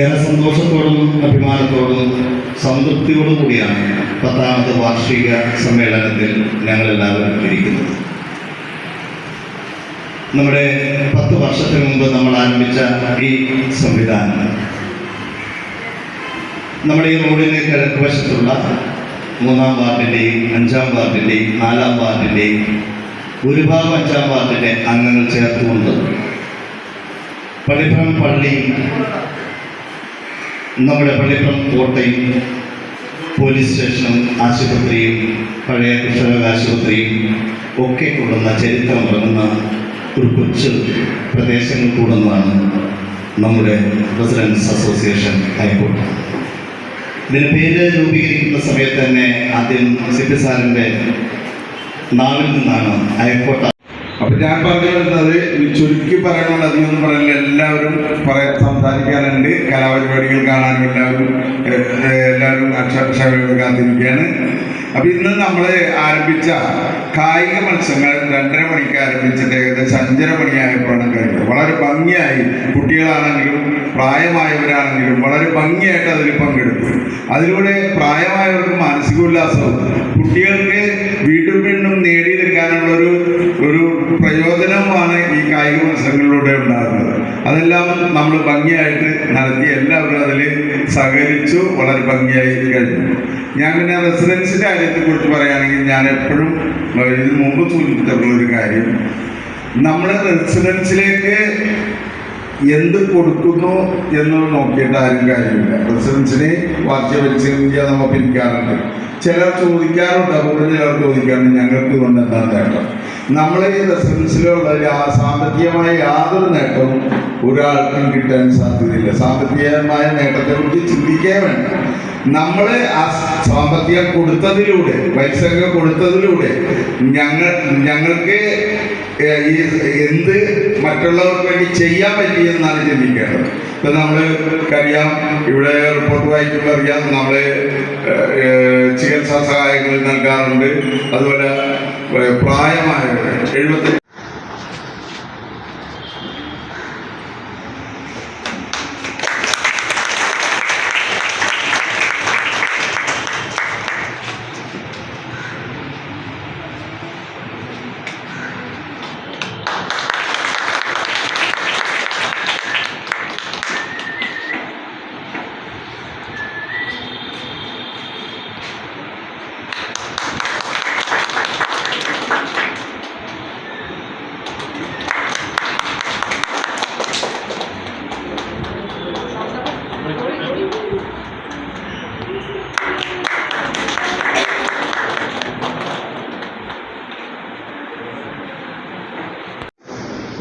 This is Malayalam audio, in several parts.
ഏറെ സന്തോഷത്തോടും അഭിമാനത്തോടും സംതൃപ്തിയോടും കൂടിയാണ് പത്താമത് വാർഷിക സമ്മേളനത്തിൽ ഞങ്ങളെല്ലാവരും ഇരിക്കുന്നത്. നമ്മുടെ പത്ത് വർഷത്തിന് മുമ്പ് നമ്മൾ ആരംഭിച്ച ഈ സംവിധാനം നമ്മുടെ ഈ റോഡിന് കിഴക്ക് വശത്തുള്ള മൂന്നാം വാർഡിന്റെയും അഞ്ചാം വാർഡിന്റെയും നാലാം വാർഡിന്റെയും ഒരു ഭാഗം അഞ്ചാം വാർഡിന്റെ അംഗങ്ങൾ ചേർത്തുകൊണ്ട് പള്ളിപ്പുറം പള്ളി നമ്മുടെ പള്ളിപ്പുറം കോട്ടയും പോലീസ് സ്റ്റേഷനും ആശുപത്രിയും പഴയ കൃഷ്ണരോഗ ആശുപത്രിയും ഒക്കെ കൂടുന്ന ചരിത്രം തുടങ്ങുന്ന ഒരു കൊച്ചു പ്രദേശങ്ങൾ കൂടുന്നതാണ് നമ്മുടെ റെസിഡൻസ് അസോസിയേഷൻ ഹൈക്കോർട്ട്. ഇതിന് പേര് രൂപീകരിക്കുന്ന സമയത്ത് തന്നെ ആദ്യം സിപ്പി സാറിന്റെ നാവിൽ നിന്നാണ് ഹൈക്കോർട്ട് അപ്പം ഞാൻ പറഞ്ഞു വരുന്നത് ചുരുക്കി പറയണമെന്ന് അധികം പറയില്ല എല്ലാവരും പറയാൻ സംസാരിക്കാനുണ്ട്. കലാപരിപാടികൾ കാണാനും എല്ലാവരും എല്ലാവരും അക്ഷരക്ഷമയോട് കാത്തിരിക്കുകയാണ്. അപ്പൊ ഇന്ന് നമ്മൾ ആരംഭിച്ച കായിക മത്സരങ്ങൾ രണ്ടര മണിക്ക് ആരംഭിച്ചിട്ട് ഏകദേശം അഞ്ചര മണിയായപ്പോഴാണ് കഴിഞ്ഞത്. വളരെ ഭംഗിയായി കുട്ടികളാണെങ്കിലും പ്രായമായവരാണെങ്കിലും വളരെ ഭംഗിയായിട്ട് അതിൽ പങ്കെടുത്തു. അതിലൂടെ പ്രായമായവർക്ക് മാനസികോല്ലാസവും കുട്ടികൾക്ക് വീണ്ടും വീണ്ടും നേടിയെടുക്കാനുള്ള ഒരു ഒരു പ്രയോജനവുമാണ് ഈ കായിക മത്സരങ്ങളിലൂടെ ഉണ്ടാകുന്നത് അതെല്ലാം നമ്മൾ ഭംഗിയായിട്ട് നടത്തി എല്ലാവരും അതിൽ സഹകരിച്ചു വളരെ ഭംഗിയായി കഴിഞ്ഞു. ഞാൻ പിന്നെ റെസിഡൻസിന്റെ കാര്യത്തെക്കുറിച്ച് പറയുകയാണെങ്കിൽ ഞാൻ എപ്പോഴും ഇതിന് മുമ്പ് സൂചിപ്പിച്ചിട്ടുള്ള ഒരു കാര്യം. നമ്മൾ റെസിഡൻസിലേക്ക് എന്ത് കൊടുക്കുന്നു എന്ന് നോക്കിയിട്ട് ആരും കാര്യമില്ല. റെസിഡൻസിന് വാർഷിക പരിശീലനം നമ്മൾ പിരിക്കാറുണ്ട്. ചിലർ ചോദിക്കാറുണ്ട് അപ്പോൾ ചിലർ ചോദിക്കാറുണ്ട് ഞങ്ങൾക്ക് കൊണ്ട് എന്താ നേട്ടം? നമ്മൾ ഈ റെസിഡൻസിലുള്ള സാമ്പത്തികമായ യാതൊരു നേട്ടവും ഒരാൾക്കും കിട്ടാൻ സാധ്യതയില്ല. സാമ്പത്തികമായ നേട്ടത്തെക്കുറിച്ച് ചിന്തിക്കാൻ വേണ്ട. നമ്മളെ ആ സാമ്പത്തികം കൊടുത്തതിലൂടെ പൈസ കൊടുത്തതിലൂടെ ഞങ്ങൾ ഞങ്ങൾക്ക് ഈ എന്ത് മറ്റുള്ളവർക്ക് വേണ്ടി ചെയ്യാൻ പറ്റിയെന്നാണ് ചിന്തിക്കേണ്ടത്. ഇപ്പം നമ്മൾ ഇവിടെ റിപ്പോർട്ട് വായിക്കുമ്പോൾ അറിയാം നമ്മൾ ചികിത്സാ സഹായങ്ങൾ നൽകാറുണ്ട്. അതുപോലെ പ്രായമായവർ എഴുപത്തി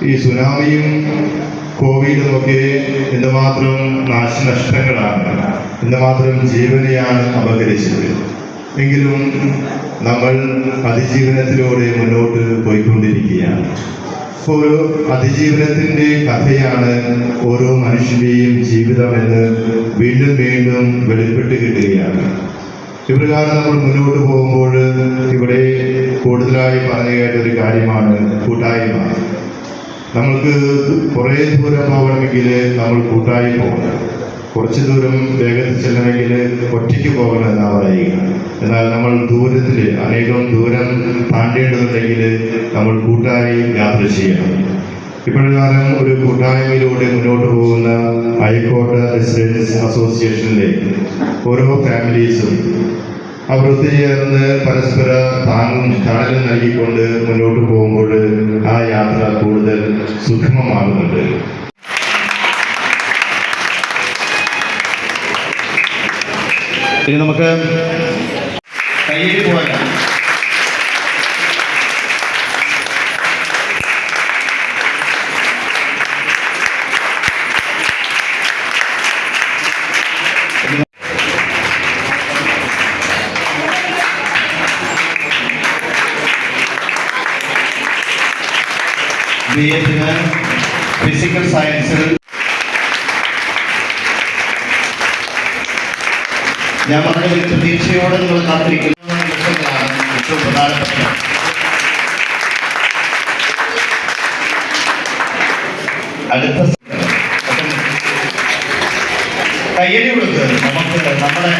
ഈ സുനാമിയും കോവിഡും ഒക്കെ എന്തുമാത്രം നാശനഷ്ടങ്ങളാണ് എന്തുമാത്രം ജീവനെയാണ് അപകരിച്ചത്. എങ്കിലും നമ്മൾ അതിജീവനത്തിലൂടെ മുന്നോട്ട് പോയിക്കൊണ്ടിരിക്കുകയാണ്. ഒരു അതിജീവനത്തിന്റെ കഥയാണ് ഓരോ മനുഷ്യന്റെയും ജീവിതമെന്ന് വീണ്ടും വീണ്ടും വെളിപ്പെട്ട് കിട്ടുകയാണ്. ഇപ്രകാരം നമ്മൾ മുന്നോട്ട് പോകുമ്പോൾ ഇവിടെ കൂടുതലായി പറഞ്ഞു കേട്ട ഒരു കാര്യമാണ് കൂട്ടായ്മ. നമ്മൾക്ക് കുറേ ദൂരം പോകണമെങ്കിൽ നമ്മൾ കൂട്ടായി പോകണം. കുറച്ച് ദൂരം വേഗത്തിൽ ചെല്ലണമെങ്കിൽ ഒറ്റയ്ക്ക് പോകണം എന്നാണ് പറയുക. എന്നാൽ നമ്മൾ ദൂരത്തിൽ അനേകം ദൂരം താണ്ടേണ്ടതുണ്ടെങ്കിൽ നമ്മൾ കൂട്ടായി യാത്ര ചെയ്യണം. ഇപ്പോഴാണ് ഒരു കൂട്ടായ്മയിലൂടെ മുന്നോട്ട് പോകുന്ന ഹൈക്കോർട്ട് റെസിഡൻസ് അസോസിയേഷനിലെ ഓരോ ഫാമിലീസും അവർ ചേർന്ന് പരസ്പര താങ്ങും തണലും നൽകിക്കൊണ്ട് മുന്നോട്ട് പോകുമ്പോൾ ആ യാത്ര കൂടുതൽ സുഗമമാകുന്നുണ്ട്. ഇനി നമുക്ക് കയ്യിൽ പോകാം ബി ഫിസിക്കൽ സയൻസിൽ ഞാൻ പറഞ്ഞ പ്രതീക്ഷയോടെ നിങ്ങൾ കാത്തിരിക്കുന്ന. ഏറ്റവും പ്രധാനപ്പെട്ട അടുത്ത കയ്യടി കൊടുത്ത് നമുക്ക് നമ്മുടെ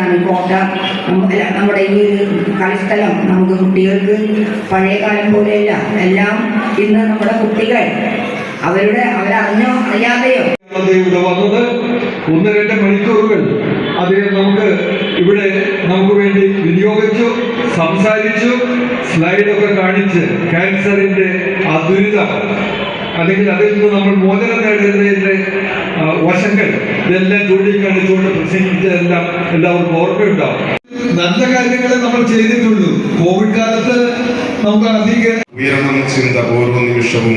കോട്ട. നമ്മുടെ നമ്മുടെ ഈ കളിസ്ഥലം നമുക്ക് കുട്ടികൾക്ക് പഴയ കാലം പോലെയല്ല. എല്ലാം ഇന്ന് നമ്മുടെ കുട്ടികൾ അവരുടെ അവരറിഞ്ഞോ അറിയാതെയോ. ഇവിടെ വന്നത് ഒന്ന് രണ്ട് മണിക്കൂറുകൾ. അദ്ദേഹം നമുക്ക് ഇവിടെ നമുക്ക് വേണ്ടി വിനിയോഗിച്ചു സംസാരിച്ചു സ്ലൈഡൊക്കെ കാണിച്ച് ക്യാൻസറിന്റെ അതുരിത. അല്ലെങ്കിൽ അതിൽ നിന്ന് നമ്മൾ മോചനം നേടുന്നതിന്റെ വശങ്ങൾ. ഇതെല്ലാം ചൂണ്ടിക്കാണിച്ചുകൊണ്ട് പ്രസംഗിച്ചതെല്ലാം എല്ലാവർക്കും ഓർമ്മയുണ്ടാവും. നല്ല കാര്യങ്ങളെ നമ്മൾ ചെയ്തിട്ടുള്ളൂ. കോവിഡ് കാലത്ത് നമുക്ക് അധികം ഉയരണം ചിന്ത ഓരോ നിമിഷവും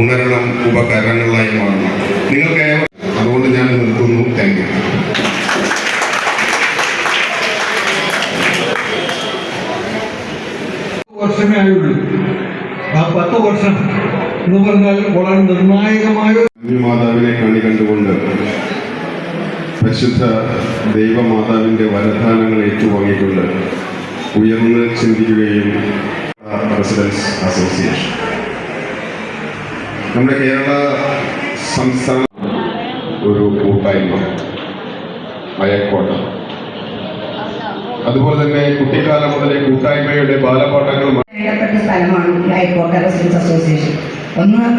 ഉണരണം ഉപകരണങ്ങളായി മാറണം നിങ്ങൾക്ക് അതുകൊണ്ട് ഞാൻ നിർത്തുന്നു. താങ്ക് യു വർഷമേ ആയുള്ളൂ. ആ പത്ത് വർഷം എന്ന് പറഞ്ഞാൽ വളരെ നിർണായകമായ മാതാവിനെ കണി കണ്ടുകൊണ്ട് പരിശുദ്ധ ദൈവമാതാവിന്റെ വരദാനങ്ങൾ ഏറ്റുവാങ്ങിക്കൊണ്ട് ഉയർന്ന് ചിന്തിക്കുകയും റെസിഡൻസ് അസോസിയേഷൻ. നമ്മുടെ കേരള സംസ്ഥാന ഒരു കൂട്ടായ്മ അയക്കോട്ട അതുപോലെ തന്നെ കുട്ടിക്കാലം മുതലേ കൂട്ടായ്മയുടെ ബാലപാഠങ്ങൾ സ്ഥലമാണ് ഹൈക്കോർട്ട് റെസിഡൻസ് അസോസിയേഷൻ. ഒന്ന്